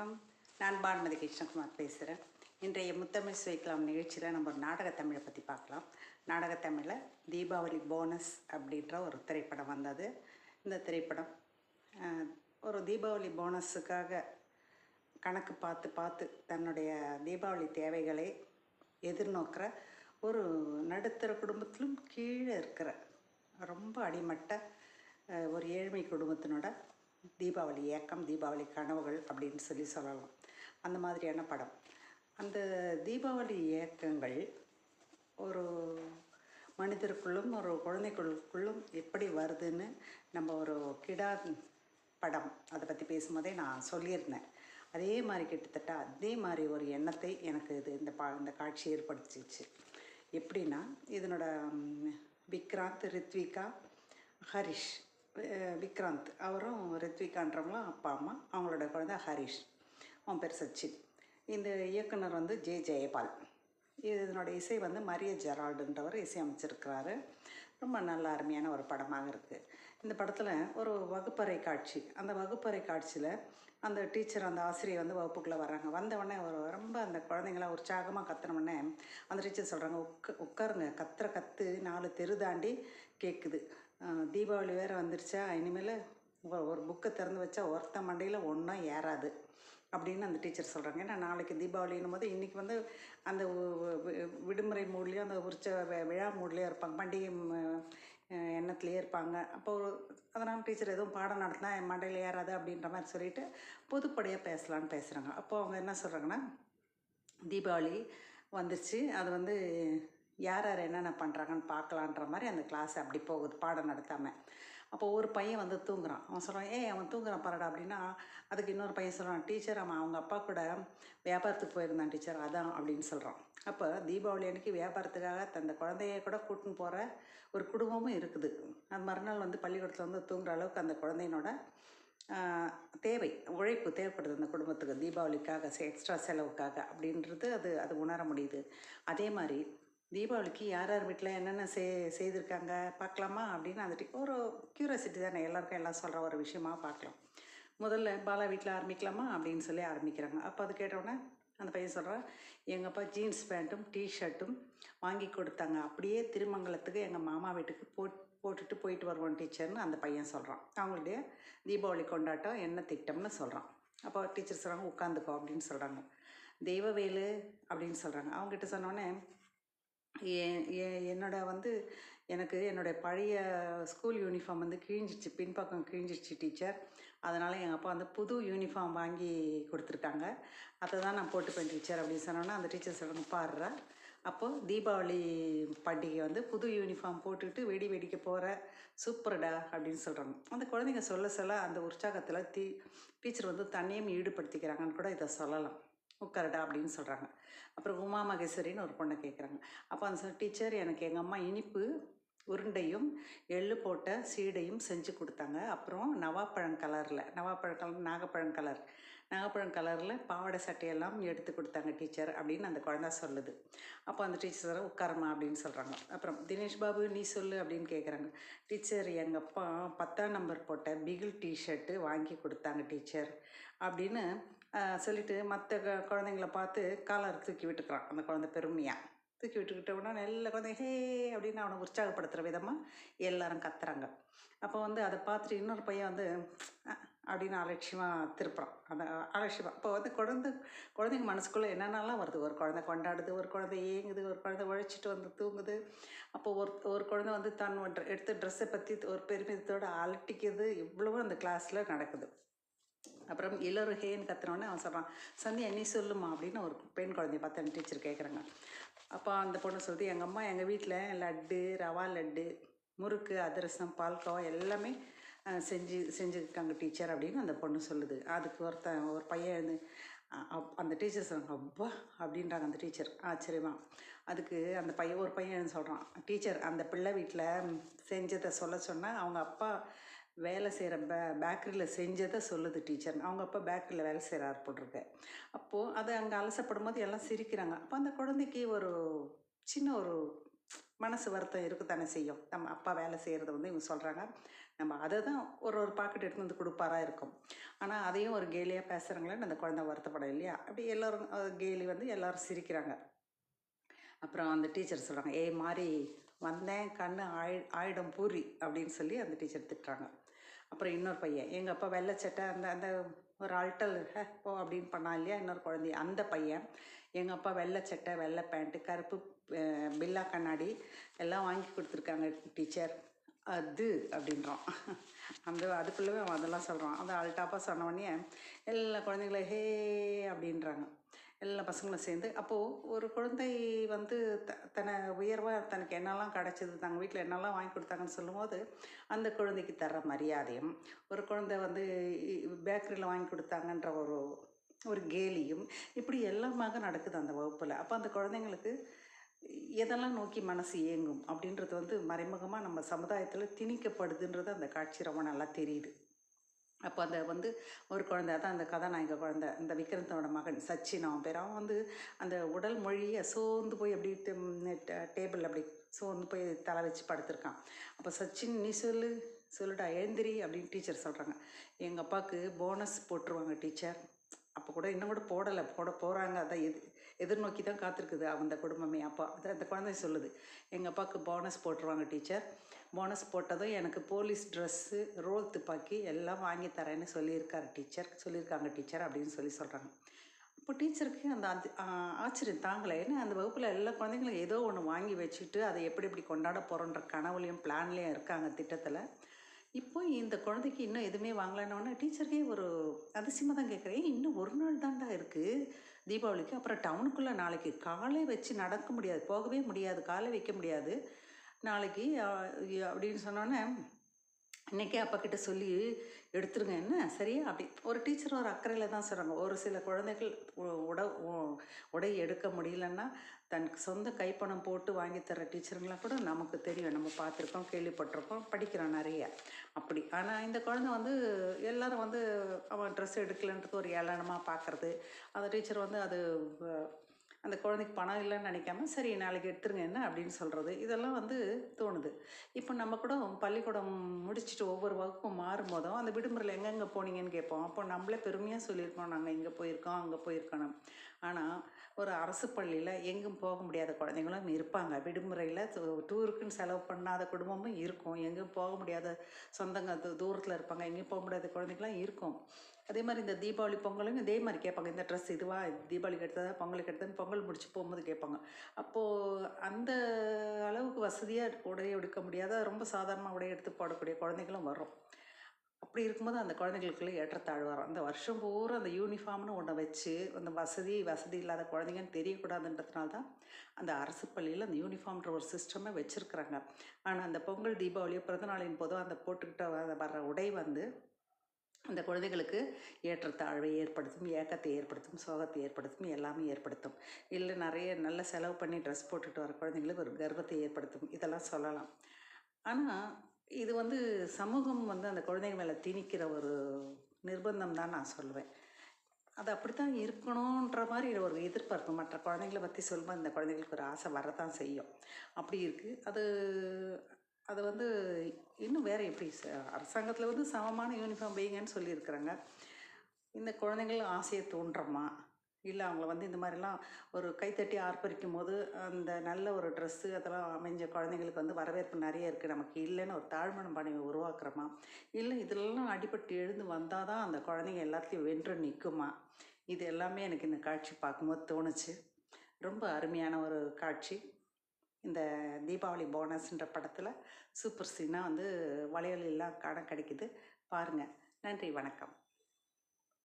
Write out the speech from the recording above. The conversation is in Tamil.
வணக்கம். நான் பானுமதி கிருஷ்ணகுமார் பேசுகிறேன் இன்றைய முத்தமிழ் சுவைக்கலாம் நிகழ்ச்சியில் நம்ம ஒரு நாடகத்தமிழை பற்றி பார்க்கலாம். நாடகத்தமிழில் தீபாவளி போனஸ் அப்படின்ற ஒரு திரைப்படம் வந்தது. இந்த திரைப்படம் ஒரு தீபாவளி போனஸுக்காக கணக்கு பார்த்து பார்த்து தன்னுடைய தீபாவளி தேவைகளை எதிர்நோக்கிற ஒரு நடுத்தர குடும்பத்திலும் கீழே இருக்கிற ரொம்ப அடிமட்ட ஒரு ஏழ்மை குடும்பத்தினோட தீபாவளி ஏக்கம் தீபாவளி கனவுகள் அப்படின்னு சொல்லி சொல்லலாம். அந்த மாதிரியான படம். அந்த தீபாவளி ஏக்கங்கள் ஒரு மனிதருக்குள்ளும் ஒரு குழந்தைகளுக்குள்ளும் எப்படி வருதுன்னு நம்ம ஒரு கிடா படம் அதை பற்றி பேசும்போதே நான் சொல்லியிருந்தேன். அதே மாதிரி கிட்டத்தட்ட அதே மாதிரி ஒரு எண்ணத்தை எனக்கு இது இந்த பா இந்த காட்சி ஏற்படுத்திச்சு. எப்படின்னா இதனோட விக்ராந்த் ரித்விகா ஹரிஷ் விக்ராந்த். அவரும் ரித்விகான்றவங்களும் அப்பா அம்மா. அவங்களோட குழந்தை ஹரிஷ். அவன் பேர் சச்சின். இந்த இயக்குனர் வந்து ஜே. ஜெயபால். இதனோட இசை வந்து மரிய ஜெரால்டுன்றவர் இசையமைச்சிருக்கிறாரு. ரொம்ப நல்ல அருமையான ஒரு படமாக இருக்குது இந்த படத்தில் ஒரு வகுப்பறை காட்சி. அந்த வகுப்பறை காட்சியில் அந்த டீச்சர் அந்த ஆசிரியர் வந்து வகுப்புக்குள்ளே வராங்க வந்தவுடனே ஒரு ரொம்ப அந்த குழந்தைங்களாம் உற்சாகமாக கத்துனவுடனே அந்த டீச்சர் சொல்கிறாங்க உட்க உட்காருங்க. கத்துற கத்து நாலு தெரு தாண்டி கேட்குது தீபாவளி வேறு வந்துருச்சா? இனிமேல் ஒரு- ஒரு புக்கை திறந்து வச்சா ஒருத்த மண்டையில் ஒன்றும் ஏறாது அப்படின்னு அந்த டீச்சர் சொல்கிறாங்க ஏன்னா நாளைக்கு தீபாவளின்னும் போது இன்றைக்கி வந்து அந்த வி- விடுமுறை மூட்லேயும் அந்த உற்சவ விழா மூட்லேயும் இருப்பாங்க. பண்டிகை எண்ணத்துலேயே இருப்பாங்க. அப்போ ஒரு அதனால் டீச்சர் எதுவும் பாடம் நடத்தினா என் மண்டையில் ஏறாது அப்படின்ற மாதிரி சொல்லிட்டு பொதுப்படையாக பேசலான்னு பேசுகிறாங்க அப்போ அவங்க என்ன சொல்கிறாங்கன்னா தீபாவளி வந்துச்சு அது வந்து யார் யார் என்னென்ன பண்ணுறாங்கன்னு பார்க்கலான்ற மாதிரி அந்த கிளாஸ் அப்படி போகுது பாடம் நடத்தாமல் அப்போ ஒரு பையன் வந்து தூங்குறான். அவன் சொல்கிறான் ஏய் அவன் தூங்குறான் பாருடா அப்படின்னா அதுக்கு இன்னொரு பையன் சொல்கிறான் டீச்சர் அவன் அவங்க அப்பா கூட வியாபாரத்துக்கு போயிருந்தான் டீச்சர் அதான் அப்படின்னு சொல்கிறான் அப்போ தீபாவளி அன்றைக்கி வியாபாரத்துக்காக தந்த குழந்தைய கூட கூட்டின்னு போகிற ஒரு குடும்பமும் இருக்குது. அது மறுநாள் வந்து பள்ளிக்கூடத்தில் வந்து தூங்குற அளவுக்கு அந்த குழந்தையினோட தேவை உழைப்பு தேவைப்படுது அந்த குடும்பத்துக்கு தீபாவளிக்காக எக்ஸ்ட்ரா செலவுக்காக அப்படின்றது அது அது உணர முடியுது. அதே மாதிரி தீபாவளிக்கு யார் யார் வீட்டில் என்னென்ன செய் செய்திருக்காங்க பார்க்கலாமா அப்படின்னு அந்த ஒரு க்யூரியாசிட்டி தானே. எல்லாருக்கும் எல்லாம் சொல்கிற ஒரு விஷயமா பார்க்கலாம். முதல்ல பாலா வீட்டில் ஆரம்பிக்கலாமா அப்படின்னு சொல்லி ஆரம்பிக்கிறாங்க. அப்போ அது கேட்டவுடனே அந்த பையன் சொல்கிறான் எங்கள் அப்பா ஜீன்ஸ் பேண்ட்டும் டிஷர்ட்டும் வாங்கி கொடுத்தாங்க. அப்படியே திருமங்கலத்துக்கு எங்கள் மாமா வீட்டுக்கு போட் போட்டுட்டு போயிட்டு வருவோம் டீச்சர்னு அந்த பையன் சொல்கிறான் அவங்களுடைய தீபாவளி கொண்டாட்டம் என்ன திட்டம்னு சொல்கிறான் அப்போ டீச்சர் சொல்கிறாங்க உட்காந்துக்கோ அப்படின்னு சொல்கிறாங்க தெய்வவேலு அப்படின்னு சொல்கிறாங்க அவங்ககிட்ட சொன்னோடனே என்னோட வந்து எனக்கு என்னுடைய பழைய ஸ்கூல் யூனிஃபார்ம் வந்து கிழிஞ்சிச்சு பின்பக்கம் கிழிஞ்சிச்சு டீச்சர் அதனால் எங்கள் அப்பா வந்து புது யூனிஃபார்ம் வாங்கி கொடுத்துருக்காங்க. அதை தான் நான் போட்டுப்பேன் டீச்சர் அப்படின்னு சொன்னோன்னா அந்த டீச்சர் சொல்கிறாங்க பாடுறேன் அப்போது தீபாவளி பண்டிகை வந்து புது யூனிஃபார்ம் போட்டுட்டு வெடி வெடிக்க போகிற சூப்பர்டா அப்படின்னு சொல்கிறாங்க அந்த குழந்தைங்க சொல்ல சொல்ல அந்த உற்சாகத்தில் டீ டீச்சர் வந்து தன்னையும் ஈடுபடுத்திக்கிறாங்கன்னு கூட இதை சொல்லலாம். உட்காருடா அப்படின்னு சொல்கிறாங்க அப்புறம் உமா மகேஸ்வரின்னு ஒரு பொண்ணை கேட்குறாங்க அப்போ அந்த டீச்சர் எனக்கு எங்கள் அம்மா இனிப்பு உருண்டையும் எள்ளு போட்ட சீடையும் செஞ்சு கொடுத்தாங்க. அப்புறம் நவாப்பழம் கலரில் நவாப்பழம் கலர் நாகப்பழம் கலர் நாகப்பழம் கலரில் பாவாடை சட்டையெல்லாம் எடுத்து கொடுத்தாங்க டீச்சர் அப்படின்னு அந்த குழந்தை சொல்லுது. அப்போ அந்த டீச்சர் உட்காரமா அப்படின்னு சொல்கிறாங்க அப்புறம் தினேஷ் பாபு நீ சொல்லு அப்படின்னு கேட்குறாங்க டீச்சர் எங்கள் அப்பா பத்தாம் நம்பர் போட்ட பிகில் டிஷர்ட்டு வாங்கி கொடுத்தாங்க டீச்சர் அப்படின்னு சொல்லிட்டு மற்ற குழந்தைங்கள பார்த்து காலர் தூக்கி விட்டுக்கிறான் அந்த குழந்தை பெருமையாக தூக்கி விட்டுக்கிட்ட உடனே எல்லா குழந்தை ஹே அப்படின்னு அவனை உற்சாகப்படுத்துகிற விதமாக எல்லாரும் கத்துறாங்க. அப்போ வந்து அதை பார்த்துட்டு இன்னொரு பையன் வந்து அப்படின்னு அலட்சியமாக திருப்புறான். அந்த அலட்சியமாக அப்போ வந்து குழந்தை குழந்தைங்க மனசுக்குள்ளே என்னென்னலாம் வருது? ஒரு குழந்தை கொண்டாடுது ஒரு குழந்தை ஏங்குது ஒரு குழந்தை உழைச்சிட்டு வந்து தூங்குது. அப்போ ஒரு ஒரு குழந்தை வந்து தன் எடுத்த ட்ரெஸ்ஸை பற்றி ஒரு பெருமிதத்தோடு அலட்டிக்கிறது இவ்வளவும் அந்த கிளாஸில் நடக்குது. அப்புறம் எல்லோரும் ஹேன்னு கத்துனோடனே அவன் சொல்கிறான் சந்தியா நீ சொல்லுமா அப்படின்னு ஒரு பெண் குழந்தைய பார்த்து டீச்சர் கேட்குறாங்க அப்போ அந்த பொண்ணு சொல்லுது எங்கள் அம்மா எங்கள் வீட்டில் லட்டு ரவா லட்டு முறுக்கு அதிரசம் பால்கோவா எல்லாமே செஞ்சு செஞ்சுருக்காங்க டீச்சர் அப்படின்னு அந்த பொண்ணு சொல்லுது. அதுக்கு ஒருத்தன் ஒரு பையன் எழுந்து அப்- அந்த டீச்சர் சொல்கிறாங்க அப்பா அப்படின்றாங்க அந்த டீச்சர். ஆச்சரியமா. அதுக்கு அந்த பையன் ஒரு பையன் எழுந்து சொல்கிறான் டீச்சர் அந்த பிள்ளை வீட்டில் செஞ்சதை சொல்ல சொன்னால் அவங்க அப்பா வேலை செய்கிற பே பேக்கரியில் செஞ்சதை சொல்லுது டீச்சர். அவங்க அப்போ பேக்கரியில் வேலை செய்கிறாரு போட்டிருக்கேன் அப்போது அது அங்கே அலசப்படும் போது எல்லாம் சிரிக்கிறாங்க. அப்போ அந்த குழந்தைக்கு ஒரு சின்ன ஒரு மனசு வருத்தம் இருக்குத்தானே செய்யும். நம்ம அப்பா வேலை செய்கிறத வந்து இவங்க சொல்கிறாங்க நம்ம அதை தான் ஒரு ஒரு பாக்கெட் எடுத்து வந்து கொடுப்பாரா இருக்கும். ஆனால் அதையும் ஒரு கேலியாக பேசுகிறாங்களேன்னு அந்த குழந்தை வருத்தப்படும் இல்லையா? அப்படி எல்லோரும் கேலி வந்து எல்லோரும் சிரிக்கிறாங்க. அப்புறம் அந்த டீச்சர் சொல்கிறாங்க ஏய் மாதிரி வந்தேன் கண்ணு ஆயி ஆயிடம் பூரி அப்படின்னு சொல்லி அந்த டீச்சர் திட்டுறாங்க. அப்புறம் இன்னொரு பையன். எங்கள் அப்பா வெள்ளை சட்டை அந்த அந்த ஒரு அல்ட்டல் ஹே போ அப்படின்னு பண்ணான் இல்லையா? இன்னொரு குழந்தை அந்த பையன் எங்கள் அப்பா வெள்ளை சட்டை வெள்ளை பேண்ட்டு கருப்பு பில்லா கண்ணாடி எல்லாம் வாங்கி கொடுத்துருக்காங்க டீச்சர். அது அப்படின்றான். அந்த அதுக்குள்ளவே அவன் அதெல்லாம் சொல்கிறான் அந்த அல்டாப்பாக சொன்ன உடனே எல்லா குழந்தைங்களும் ஹே அப்படின்றாங்க. எல்லா பசங்களும் சேர்ந்து. அப்போது ஒரு குழந்தை வந்து த தன்னை உயர்வாக தனக்கு என்னெல்லாம் கிடச்சிது தங்கள் வீட்டில் என்னெல்லாம் வாங்கி கொடுத்தாங்கன்னு சொல்லும்போது அந்த குழந்தைக்கு தர்ற மரியாதையும் ஒரு குழந்தை வந்து பேக்கரியில் வாங்கி கொடுத்தாங்கன்ற ஒரு ஒரு கேலியும் இப்படி எல்லாமாக நடக்குது அந்த வகுப்பில். அப்போ அந்த குழந்தைங்களுக்கு எதெல்லாம் நோக்கி மனசு இயங்கும் அப்படின்றது வந்து மறைமுகமாக நம்ம சமுதாயத்தில் திணிக்கப்படுதுன்றது அந்த காட்சி ரொம்ப நல்லா தெரியுது. அப்போ அந்த வந்து ஒரு குழந்தை அதான் அந்த கதாநாயக குழந்தை இந்த விக்ரந்தனோட மகன் சச்சின் அவன் பேர். அவன் வந்து அந்த உடல் மொழியை சோர்ந்து போய் அப்படி டேபிள் அப்படி சோர்ந்து போய் தலை வச்சு படுத்திருக்கான். அப்போ சச்சின் நீ சொல்லு சொல்லுடா எழுந்திரி அப்படின்னு டீச்சர் சொல்கிறாங்க எங்கள் அப்பாவுக்கு போனஸ் போட்டுருவாங்க டீச்சர் அப்போ கூட இன்னும் கூட போடலை போட போகிறாங்க அதான் எது எதிர்நோக்கி தான் காத்திருக்குது அந்த குடும்பமே அப்பா. அது அந்த குழந்தை சொல்லுது. எங்கள் அப்பாவுக்கு போனஸ் போட்டுருவாங்க டீச்சர் போனஸ் போட்டதும் எனக்கு போலீஸ் ட்ரெஸ்ஸு ரோல் துப்பாக்கி எல்லாம் வாங்கி தரேன்னு சொல்லியிருக்காரு டீச்சர் சொல்லியிருக்காங்க டீச்சர் அப்படின்னு சொல்லி சொல்கிறாங்க இப்போ டீச்சருக்கு அந்த அது ஆச்சரியம் தாங்கலை. ஏன்னா அந்த வகுப்பில் எல்லா குழந்தைங்களும் ஏதோ ஒன்று வாங்கி வச்சுட்டு அதை எப்படி எப்படி கொண்டாட போகிறோன்ற கனவுலையும் பிளான்லேயும் இருக்காங்க திட்டத்தில். இப்போ இந்த குழந்தைக்கு இன்னும் எதுவுமே வாங்கலைன்னொன்னே டீச்சருக்கே ஒரு அதிசயமாக தான் கேட்குறேன். இன்னும் ஒரு நாள் தான்டா இருக்குது தீபாவளிக்கு. அப்புறம் டவுனுக்குள்ளே நாளைக்கு காலை வச்சு நடக்க முடியாது போகவே முடியாது காலை வைக்க முடியாது. நாளைக்கு அப்படின்னு சொன்னோன்னே இன்றைக்கே அப்பாக்கிட்ட சொல்லி எடுத்துருங்க என்ன? சரியா? அப்படி. ஒரு டீச்சர் ஒரு அக்கறையில் தான் சொல்கிறாங்க ஒரு சில குழந்தைகள் உ- உட உடை எடுக்க முடியலன்னா தனக்கு சொந்த கைப்பணம் போட்டு வாங்கி தர டீச்சருங்களாம் கூட நமக்கு தெரியும். நம்ம பார்த்துருக்கோம் கேள்விப்பட்டிருக்கோம் படிக்கிறோம் நிறைய. அப்படி. ஆனால் இந்த குழந்தை வந்து எல்லோரும் வந்து அவன் ட்ரெஸ் எடுக்கலன்றது ஒரு ஏளனமாக பார்க்குறது. அந்த டீச்சர் வந்து அது அந்த குழந்தைக்கு பணம் இல்லைன்னு நினைக்காம சரி நாளைக்கு எடுத்துருங்க என்ன? அப்படின்னு சொல்கிறது இதெல்லாம் வந்து தோணுது. இப்போ நம்ம கூட பள்ளிக்கூடம் முடிச்சுட்டு ஒவ்வொரு வகுப்பும் மாறும்போதும் அந்த விடுமுறையில் எங்கெங்கே போனீங்கன்னு கேட்போம். அப்போ நம்மளே பெருமையாக சொல்லியிருக்கோம். நாங்கள் இங்கே போயிருக்கோம் அங்கே போயிருக்கோம் ஆனால் ஒரு அரசு பள்ளியில் எங்கும் போக முடியாத குழந்தைங்களும் இருப்பாங்க. விடுமுறையில் டூருக்குன்னு செலவு பண்ணாத குடும்பமும் இருக்கும். எங்கேயும் போக முடியாத சொந்தங்க தூரத்தில் இருப்பாங்க. எங்கேயும் போக முடியாத குழந்தைங்களாம் இருக்கும். அதே மாதிரி இந்த தீபாவளி பொங்கலும் இதே மாதிரி கேட்பாங்க. இந்த ட்ரெஸ் இதுவா? தீபாவளிக்கு எடுத்ததா பொங்கலுக்கு எடுத்ததுன்னு பொங்கல் முடிச்சு போகும்போது கேட்பாங்க. அப்போது அந்த அளவுக்கு வசதியாக உடையை எடுக்க முடியாத ரொம்ப சாதாரணமாக உடைய எடுத்து போடக்கூடிய குழந்தைகளும் வரும் அப்படி இருக்கும்போது அந்த குழந்தைகளுக்குள்ளே ஏற்றத்தாழ்வு வரும். அந்த வருஷம் பூரா அந்த யூனிஃபார்ம்னு ஒன்றை வச்சு அந்த வசதி வசதி இல்லாத குழந்தைங்கன்னு தெரியக்கூடாதுன்றதுனால தான் அந்த அரசு பள்ளியில் அந்த யூனிஃபார்ம்ன்ற ஒரு சிஸ்டமே வச்சுருக்குறாங்க. ஆனால் அந்த பொங்கல் தீபாவளி பிறந்தநாளின் போதும் அந்த போட்டுக்கிட்ட வர வர்ற உடை வந்து அந்த குழந்தைகளுக்கு ஏற்றத்தாழ்வை ஏற்படுத்தும் ஏக்கத்தை ஏற்படுத்தும் சோகத்தை ஏற்படுத்தும் எல்லாமே ஏற்படுத்தும். இல்லை நிறைய நல்ல செலவு பண்ணி ட்ரெஸ் போட்டுட்டு வர குழந்தைங்களுக்கு ஒரு கர்வத்தை ஏற்படுத்தும். இதெல்லாம் சொல்லலாம். ஆனால் இது வந்து சமூகம் வந்து அந்த குழந்தைங்க மேலே திணிக்கிற ஒரு நிர்பந்தம் தான் நான் சொல்லுவேன். அது அப்படித்தான் இருக்கணுன்ற மாதிரி ஒரு எதிர்பார்ப்பு. மற்ற குழந்தைங்கள பற்றி சொல்லும்போது இந்த குழந்தைங்களுக்கு ஒரு ஆசை வரதான் செய்யும். அப்படி இருக்குது அது அது வந்து இன்னும் வேறு எப்படி அரசாங்கத்தில் வந்து சமமான யூனிஃபார்ம் வைங்கன்னு சொல்லியிருக்கிறாங்க. இந்த குழந்தைங்களும் ஆசையை தோன்றமா இல்லை அவங்கள வந்து இந்த மாதிரிலாம் ஒரு கைத்தட்டி ஆர்ப்பரிக்கும் போது அந்த நல்ல ஒரு ட்ரெஸ்ஸு அதெல்லாம் அமைஞ்ச குழந்தைங்களுக்கு வந்து வரவேற்பு நிறைய இருக்குது நமக்கு இல்லைன்னு ஒரு தாழ்மனம் பணிவை உருவாக்குறோமா? இல்லை இதிலெல்லாம் அடிபட்டு எழுந்து வந்தால் தான் அந்த குழந்தைங்க எல்லாத்தையும் வென்று நிற்குமா இது எல்லாமே எனக்கு இந்த காட்சி பார்க்கும்போது தோணுச்சு. ரொம்ப அருமையான ஒரு காட்சி. இந்த தீபாவளி போனஸ்ன்ற படத்தில் சூப்பர் சீனாக வந்து வளையல் எல்லாம் காண கிடைக்குது. பாருங்கள் நன்றி வணக்கம்.